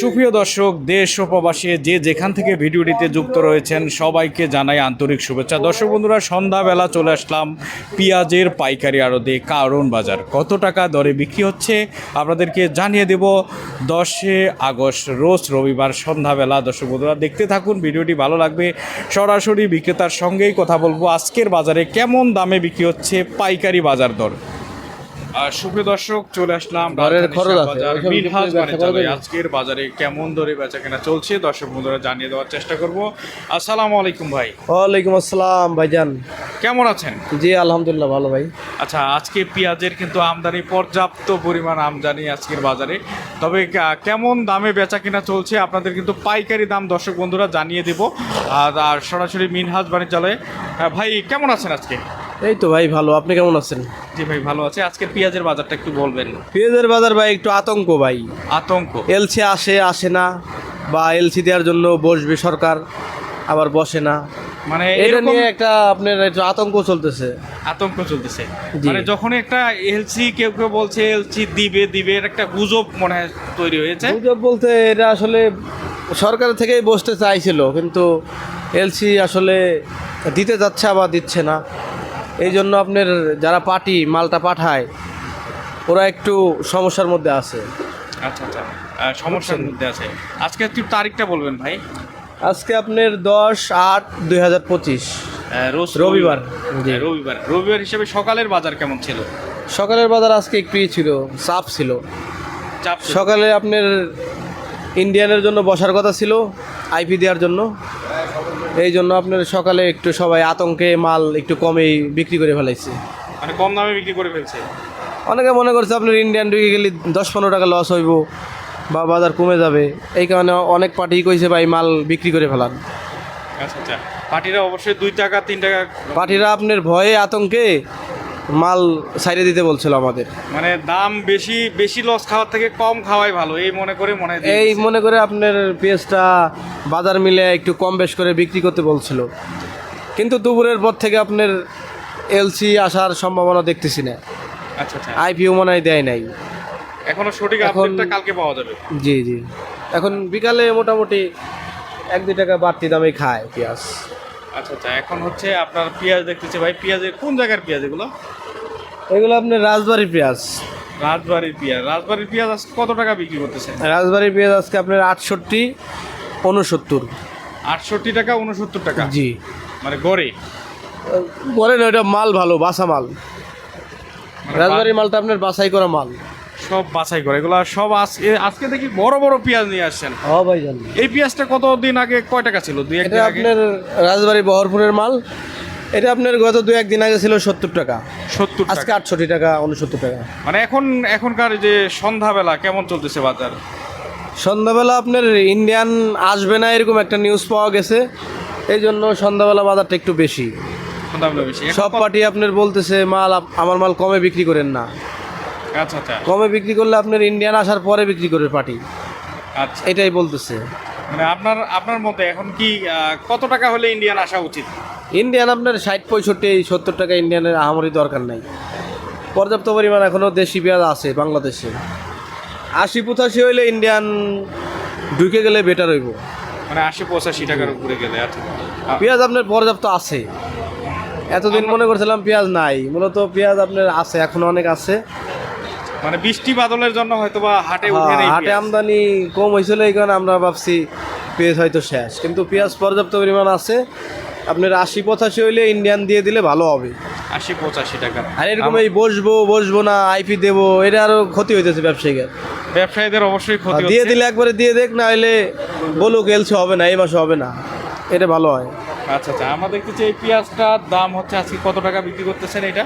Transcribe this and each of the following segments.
সুপ্রিয় দর্শক, দেশ ও প্রবাসী যে যেখান থেকে ভিডিওটিতে যুক্ত রয়েছেন, সবাইকে জানাই আন্তরিক শুভেচ্ছা। দর্শক বন্ধুরা, সন্ধ্যাবেলা চলে আসলাম পেঁয়াজের পাইকারি আড়তে কারণ বাজার। কত টাকা দরে বিক্রি হচ্ছে? আপনাদেরকে জানিয়ে দেব, দশে আগস্ট, রোজ রবিবার সন্ধ্যাবেলা। দর্শক বন্ধুরা, দেখতে থাকুন, ভিডিওটি ভালো লাগবে। সরাসরি বিক্রেতার সঙ্গেই কথা বলব। আজকের বাজারে কেমন দামে বিক্রি হচ্ছে পাইকারি বাজার দর? আর সুপ্রিয় দর্শক চলে আসলাম ঘরের খরচ আছে, মিনহাজ বাণিজ্যালয়। আজকের বাজারে কেমন দরে বেচা কেনা চলছে দর্শক বন্ধুরা জানিয়ে দেওয়ার চেষ্টা করব। আসসালামু আলাইকুম ভাই। ওয়ালাইকুম আসসালাম ভাইজান। কেমন আছেন? জি আলহামদুলিল্লাহ ভালো ভাই। আচ্ছা আজকে পেঁয়াজের কিন্তু আমদানি পর্যাপ্ত পরিমাণ আমদানি আজকের বাজারে। তবে কেমন দামে বেচা কেনা চলছে আপনাদের কিন্তু পাইকারি দাম দর্শক বন্ধুরা জানিয়ে দেব। আর আর সরাসরি মিনহাজ বাণিজ্যালয়ে। আহ, ভাই কেমন আছেন আজকে? এই তো ভাই ভালো আপনি কেমন আছেন? জি ভাই ভালো আছে। আজকে পেঁয়াজের বাজারটা একটু বলবেন। পেঁয়াজের বাজার ভাই একটু আতঙ্ক ভাই। আতঙ্ক? এলসি আসে আসে না বা এলসি দেওয়ার জন্য বসবে সরকার আবার বসে না। মানে এটা নিয়ে একটা আপনার একটু আতঙ্ক চলতেছে। আতঙ্ক চলতেছে। মানে যখন একটা এলসি কেউ কেউ বলছে এলসি দিবে দিবে এর একটা গুজব মনে হয় তৈরি হয়েছে। গুজব বলতে এটা আসলে সরকার থেকেই বসতে চাইছিল কিন্তু এলসি আসলে দিতে যাচ্ছে আবার দিচ্ছে না। এই জন্য আপনার যারা পার্টি মালটা পাঠায় ওরা একটু সমস্যার মধ্যে আছে। আচ্ছা আচ্ছা। সমস্যার মধ্যে আছে। আজকে একটু তারিখটা বলবেন ভাই। আজকে আপনার দশ আট দুই হাজার পঁচিশ। রোজ রবিবার। রবিবার। রবিবার হিসেবে সকালের বাজার কেমন ছিল? সকালের বাজার আজকে একটু ছিল চাপ ছিল। চাপ ছিল? সকালে আপনার ইন্ডিয়ানের জন্য বসার কথা ছিল আইপি দেওয়ার জন্য। এই জন্য আপনার সকালে একটু সবাই আতঙ্কে মাল একটু কমেই বিক্রি করে ফেলাইছে। মানে কম দামে বিক্রি করে ফেলছে? অনেকে মনে করছে আপনার ইন্ডিয়ান ঢুকে গেলে দশ পনেরো টাকা লস হইব বা বাজার কমে যাবে। এই কারণে অনেক পার্টি কইছে ভাই মাল বিক্রি করে ফেলান। আচ্ছা আচ্ছা। পার্টিরা অবশ্যই দুই টাকা তিন টাকা পার্টিরা আপনার ভয়ে আতঙ্কে মাল সাইডে দিতে বলছিল আমাদের। মানে দাম বেশি বেশি লস খাওয়ার থেকে কম খাওয়াই ভালো এই মনে করে মনে এই মনে করে আপনার পেঁয়াজটা বাজার মিলে একটু কম বেশ করে বিক্রি করতে বলছিল। কিন্তু দুপুরের পর থেকে আপনার এলসি আসার সম্ভাবনা দেখতেছি না। আচ্ছা আচ্ছা। আইপিও মনে হয় দেয় নাই। এখনও সঠিক আপডেটটা কালকে পাওয়া যাবে। জি জি। এখন বিকালে মোটামুটি এক দুই টাকা বাড়তি দামে খায় পেঁয়াজ। আচ্ছা আচ্ছা এখন হচ্ছে আপনার পেঁয়াজ দেখতেছি ভাই পেঁয়াজের কোন জায়গার পেঁয়াজ এগুলো? এগুলো আপনার রাজবাড়ির পেঁয়াজ। রাজবাড়ির পেঁয়াজ। রাজবাড়ির পেঁয়াজ আজকে কত টাকা বিক্রি করতেছেন? রাজবাড়ির পেঁয়াজ আজকে আপনার আটষট্টি উনসত্তর। আটষট্টি টাকা উনসত্তর টাকা? জি। মানে গড়ে? বলেন ওটা মাল ভালো বাসা মাল। মানে রাজবাড়ির মালটা আপনার বাছাই করা মাল। সব বাছাই করে। এগুলো সব আজকে আজকে দেখি বড় বড় পেঁয়াজ নিয়ে আসছেন। ও ভাই এই পেঁয়াজটা কত দিন আগে কয় টাকা ছিল? দুই একদিন আগে। আপনার রাজবাড়ি বহরপুরের মাল। এটা আপনার গত দু একদিন আগে ছিল সত্তর টাকা। সত্তর আজকে আটষট্টি টাকা উনসত্তর টাকা। মানে এখন এখনকার যে সন্ধ্যাবেলা কেমন চলতেছে বাজার? সন্ধ্যাবেলা আপনার ইন্ডিয়ান আসবে না এরকম একটা নিউজ পাওয়া গেছে। এই জন্য সন্ধ্যাবেলা বাজারটা একটু বেশি। সন্ধ্যাবেলা বেশি। সব পার্টি আপনার বলতেছে মাল আমার মাল কমে বিক্রি করেন না। আচ্ছা আচ্ছা। কমে বিক্রি করলে আপনার ইন্ডিয়ান আসার পরে বিক্রি করবে পার্টি। আচ্ছা। এটাই বলতেছে। মানে আপনার আপনার মতে এখন কি কত টাকা হলে ইন্ডিয়ান আসা উচিত? ইন্ডিয়ান আপনার ষাট পঁয়ষট্টি সত্তর টাকা ইন্ডিয়ানের আহামরি দরকার নাই। পর্যাপ্ত পরিমাণ এখনও দেশি পেঁয়াজ আছে বাংলাদেশে। আশি পঁচাশি হইলে ইন্ডিয়ান ঢুকে গেলে বেটার হইব। মানে আশি পঁচাশি টাকার উপরে গেলে আচ্ছা। পেঁয়াজ আপনার পর্যাপ্ত আছে। এতদিন মনে করছিলাম পেঁয়াজ নাই। মূলত পেঁয়াজ আপনার আছে এখন অনেক আছে। মানে বৃষ্টি বাদলের জন্য হয়তো বা হাটে উঠে হ্যাঁ, নেই হাটে আমদানি কম হয়েছিল এই কারণে আমরা ভাবছি পেঁয়াজ হয়তো শেষ। কিন্তু পেঁয়াজ পর্যাপ্ত পরিমাণ আছে। আপনার আশি পঁচাশি হইলে ইন্ডিয়ান দিয়ে দিলে ভালো হবে। আশি পঁচাশি টাকা। আর এরকম এই বসবো বসবো না আইপি দেবো এটা আরও ক্ষতি হইতেছে ব্যবসায়ীকে ব্যবসায়ীদের অবশ্যই ক্ষতি দিয়ে দিলে একবারে দিয়ে দেখ না হলে বলুক এলসি হবে না এই মাসে হবে না। এটা ভালো হয়। আচ্ছা আচ্ছা আমরা দেখতেছি এই পেঁয়াজটার দাম হচ্ছে আজকে কত টাকা বিক্রি করতেছেন এটা?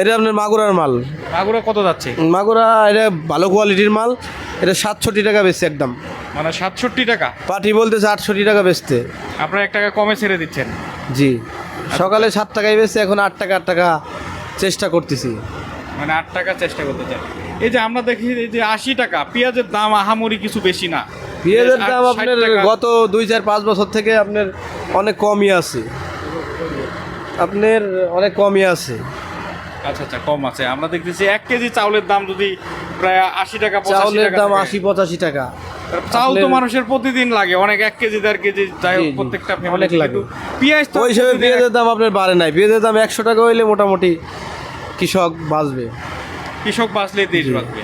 এটা আপনার মাগুরার মাল। মাগুরা কত যাচ্ছে? মাগুরা এটা ভালো কোয়ালিটির মাল। এটা সাতষট্টি টাকা বেচছে একদম। মানে সাতষট্টি টাকা? পাটি বলতেছে আটষট্টি টাকা বেচতে। আপনারা এক টাকা কমে ছেড়ে দিচ্ছেন। জি। সকালে সাত টাকায় বেচছে এখন আট টাকা আট টাকা চেষ্টা করতেছি। মানে আট টাকা চেষ্টা করতে চান এই যে আমরা দেখি এই যে আশি টাকা পেঁয়াজের দাম আহামরি কিছু বেশি না। পেঁয়াজের দাম আপনার গত দুই চার পাঁচ বছর থেকে আপনার অনেক কমই আছে। আপনার অনেক কমই আছে। আচ্ছা আচ্ছা কম আছে। আমরা দেখতেছি এক কেজি চাউলের দাম যদি প্রায় আশি টাকা চাউলের দাম আশি পঁচাশি টাকা। চাল তো মানুষের প্রতিদিন লাগে। অনেক এক কেজি দেড় কেজি যাই হোক প্রত্যেকটা অনেক লাগে। পেঁয়াজ তো হিসেবে পেঁয়াজের দাম আপনার বাড়ে নাই। পেঁয়াজের দাম একশো টাকা হইলে মোটামুটি কৃষক বাঁচবে। কৃষক বাঁচলে দেশ বাঁচবে।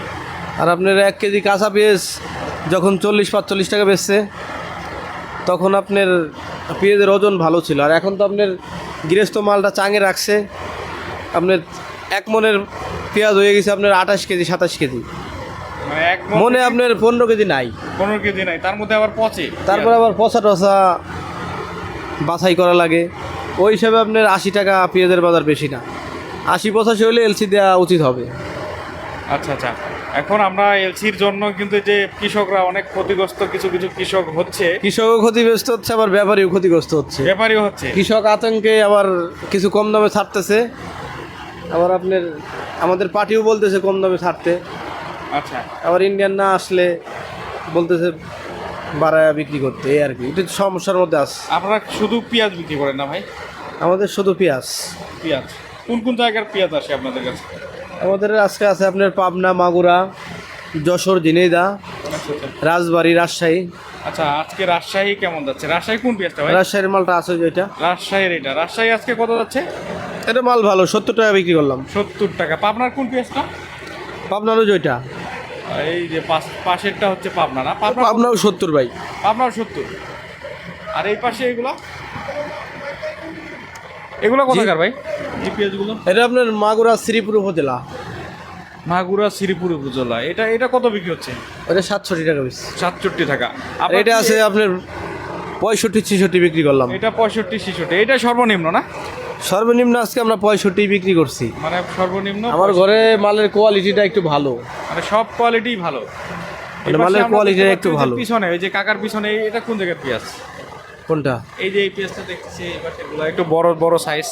আর আপনার এক কেজি কাঁচা পেঁয়াজ যখন চল্লিশ পাঁচচল্লিশ টাকা বেচছে তখন আপনার পেঁয়াজের ওজন ভালো ছিল। আর এখন তো আপনার গৃহস্থ মালটা চাঙে রাখছে। আপনার এক মনের পেঁয়াজ হয়ে গেছে আপনার আঠাশ কেজি সাতাশ কেজি। মানে এক মনে আপনার পনেরো কেজি নাই। পনেরো কেজি নাই তার মধ্যে আবার পচে। তারপর আবার পচা টসা বাছাই করা লাগে। ওই হিসাবে আপনার আশি টাকা পেঁয়াজের বাজার বেশি না। আশি পঁচাশি হলে এলসি দেওয়া উচিত হবে। আচ্ছা আচ্ছা। এখন আমরা এলসির জন্য কিন্তু যে কৃষকরা অনেক ক্ষতিগ্রস্ত কিছু কিছু কৃষক হচ্ছে। কৃষকও ক্ষতিগ্রস্ত হচ্ছে আবার ব্যাপারীও ক্ষতিগ্রস্ত হচ্ছে। ব্যাপারীও হচ্ছে। কৃষক আতঙ্কে আবার কিছু কম দামে ছাড়তেছে। আবার আপনার আমাদের পার্টিও বলতেছে কম দামে ছাড়তে। আচ্ছা। আবার ইন্ডিয়ান না আসলে বলতেছে বাড়ায় বিক্রি করতে এই আর কি। এটা সমস্যার মধ্যে আছে আপনারা শুধু পেঁয়াজ বিক্রি করেন না ভাই? আমাদের শুধু পেঁয়াজ। পেঁয়াজ। কোন কোন জায়গার পেঁয়াজ আসে আপনাদের কাছে? আমাদের আজকে আছে আপনার পাবনা মাগুরা যশোর ঝিনাইদা আচ্ছা আচ্ছা। রাজবাড়ি রাজশাহী। আচ্ছা আজকে রাজশাহী কেমন যাচ্ছে? রাজশাহী কোন পেঁয়াজটা ভাই? রাজশাহীর মালটা আছে যেটা রাজশাহীর এটা। রাজশাহী আজকে কত যাচ্ছে? এটা মাল ভালো সত্তর টাকা বিক্রি করলাম। সত্তর টাকা। পাবনার কোন পেঁয়াজটা? পাবনারও যেটা এই যে পাশ- পাশেরটা হচ্ছে পাবনা না? পাবনা পাবনাও সত্তর ভাই। পাবনার সত্তর। আর এই পাশে এগুলো? এগুলো কোথাকার ভাই? এই পেঁয়াজগুলো? এটা আপনার মাগুরা শ্রীপুর উপজেলা। মাগুরা শ্রীপুর উপজেলা। এটা এটা কত বিক্রি হচ্ছে? এটা সাতষট্টি টাকা বেশি সাতষট্টি টাকা। আর এটা আছে আপনার পঁয়ষট্টি ছেষট্টি বিক্রি করলাম। এটা পঁয়ষট্টি ছিষট্টি। এটা সর্বনিম্ন না? সর্বনিম্ন আজকে আমরা পঁয়ষট্টি বিক্রি করছি। মানে সর্বনিম্ন আমার ঘরে মালের কোয়ালিটিটা একটু ভালো। মানে সব কোয়ালিটি ভালো। মানে মালের কোয়ালিটিটা একটু ভালো। পিছনে ওই যে কাকার পিছনে এটা কোন জায়গার পেঁয়াজ কোনটা? এই যে এই পেঁয়াজটা দেখছি একটু বড় বড় সাইজ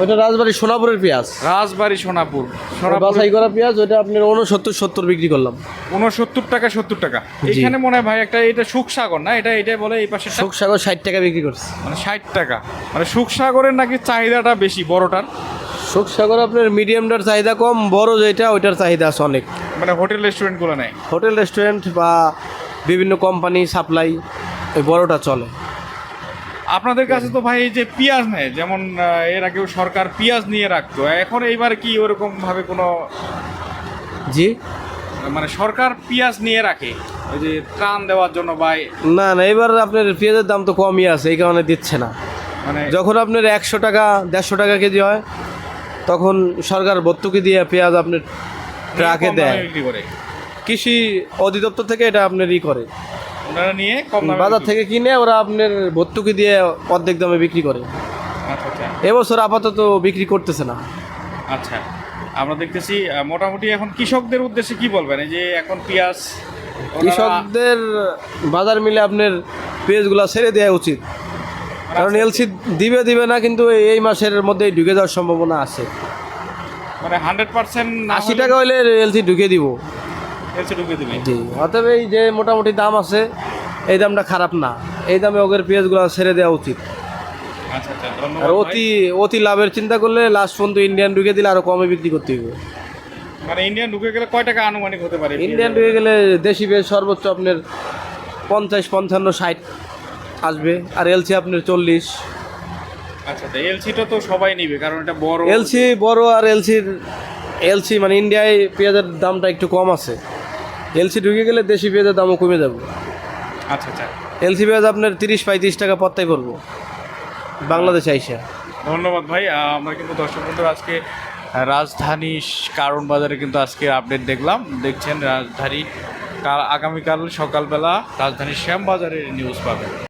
ওইটা রাজবাড়ি সোনাপুরের পেঁয়াজ। রাজবাড়ি সোনাপুর। বাছাই করা পেঁয়াজ ওইটা আপনার উনসত্তর সত্তর বিক্রি করলাম। উনসত্তর টাকা সত্তর টাকা। এখানে মনে হয় ভাই একটা এটা সুখসাগর না? এটা এটাই বলে এই পাশে শোক সাগর ষাট টাকা বিক্রি করছে। মানে ষাট টাকা। মানে সুখসাগরের নাকি চাহিদাটা বেশি বড়টার? শোক সাগর আপনার মিডিয়ামটার চাহিদা কম বড় যেটা ওইটার চাহিদা আছে অনেক। মানে হোটেল রেস্টুরেন্টগুলো নেয়। হোটেল রেস্টুরেন্ট বা বিভিন্ন কোম্পানি সাপ্লাই ওই বড়টা চলে। আপনাদের কাছে তো ভাই এই যে পেঁয়াজ নেয় যেমন এর আগেও সরকার পেঁয়াজ নিয়ে রাখতো এখন এইবার কি ওরকম ভাবে কোনো জি? মানে সরকার পেঁয়াজ নিয়ে রাখে ওই যে ত্রাণ দেওয়ার জন্য বা না না এবার আপনার পেঁয়াজের দাম তো কমই আছে এই কারণে দিচ্ছে না। মানে যখন আপনার একশো টাকা দেড়শো টাকা কেজি হয় তখন সরকার ভর্তুকি দিয়ে পেঁয়াজ আপনার ট্রাকে দেয়। করে। কৃষি অধিদপ্তর থেকে এটা আপনার ই করে। ওনারা নিয়ে কম দামে বাজার থেকে কিনে ওরা আপনার ভর্তুকি দিয়ে অর্ধেক দামে বিক্রি করে। আচ্ছা আচ্ছা। এবছর আপাতত বিক্রি করতেছে না। আচ্ছা আমরা দেখতেছি আহ, মোটামুটি এখন কৃষকদের উদ্দেশ্যে কি বলবেন? এই যে এখন পেঁয়াজ ওনারা- কৃষকদের বাজার মিলে আপনার পেঁয়াজগুলো ছেড়ে দেওয়া উচিত। কারণ এলসি দিবে দিবে না কিন্তু এই- এই মাসের মধ্যেই ঢুকে যাওয়ার সম্ভাবনা আছে। মানে হান্ড্রেড পার্সেন্ট আশি টাকা হলে এলসি ঢুকে দিবে। জি অতএব এই যে মোটামুটি দাম আছে এই দামটা খারাপ না। এই দামে ওদের পেঁয়াজগুলো ছেড়ে দেওয়া উচিত। আচ্ছা আচ্ছা আর অতি অতি লাভের চিন্তা করলে লাস্ট পর্যন্ত ইন্ডিয়ান ঢুকে দিলে আরও কমে বিক্রি করতে হবে মানে ইন্ডিয়ান ঢুকে গেলে কয় টাকা আনুমানিক হতে পারে? ইন্ডিয়ান ঢুকে গেলে দেশি পেঁয়াজ সর্বোচ্চ আপনার পঞ্চাশ পঞ্চান্ন ষাট আসবে আর এলসি আপনার চল্লিশ। আচ্ছা এলসিটা তো সবাই নিবে কারণ এটা বড়। এলসি বড় আর এলসির এলসি মানে ইন্ডিয়ায় পেঁয়াজের দামটা একটু কম আছে। এলসি ঢুকে গেলে দেশি পেঁয়াজের দামও কমে যাবে। আচ্ছা আচ্ছা। এলসি পেঁয়াজ আপনার তিরিশ পঁয়ত্রিশ টাকা পত্তাই পড়ব। বাংলাদেশ আইসা। ধন্যবাদ ভাই। আমরা কিন্তু দর্শক বন্ধু আজকে রাজধানী কারণ বাজারে কিন্তু আজকে আপডেট দেখলাম। দেখছেন রাজধানী কাল আগামীকাল সকালবেলা রাজধানীর শ্যামবাজারের নিউজ পাবেন।